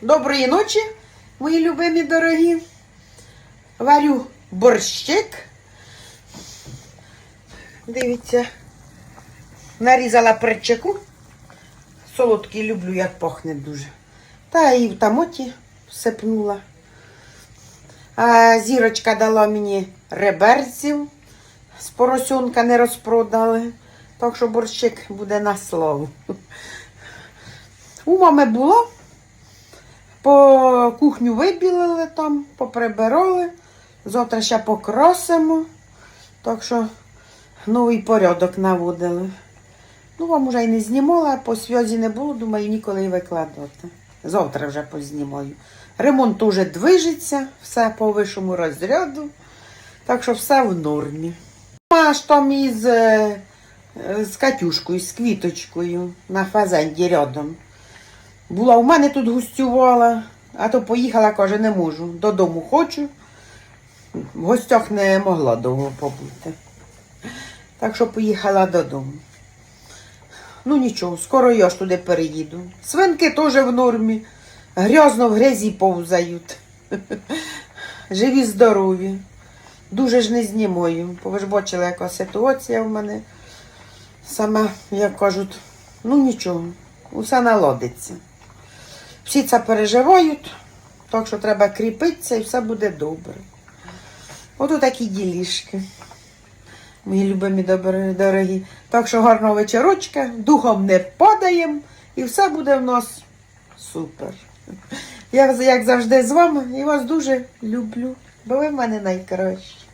Доброї ночі, мої любимі дорогі. Варю борщик. Дивіться, нарізала перчику. Солодкий люблю, як пахне дуже. Та і в тамоті всипнула. А зірочка дала мені реберців. З поросенка не розпродали. Так що борщик буде на славу. У мами було. По кухню вибілили там, поприбирали. Завтра ще покрасимо. Так що новий порядок наводили. Ну, вам уже й не знімала, по зв'язі не було, думаю, ніколи й викладати. Завтра вже познімаю. Ремонт уже движеться, все по вищому розряду. Так що все в нормі. Аж там із е, з Катюшкою, з квіточкою на фазенді рядом. Була у мене тут гостювала, а то поїхала, каже, не можу. Додому хочу. В гостях не могла довго побути. Так що поїхала додому. Ну нічого, скоро я ж туди переїду. Свинки теж в нормі. Грязно в грязі повзають. Живі, здорові. Дуже ж не знімаю. Ви ж бачили, яка ситуація в мене. Саме, як кажуть, ну нічого, усе наладиться. Всі це переживають, так що треба кріпитися і все буде добре. Ото такі ділішки. Мої любимі добрі, дорогі. Так що гарного вечорочка, духом не падаємо і все буде в нас супер. Я, як завжди, з вами і вас дуже люблю, бо ви в мене найкращі.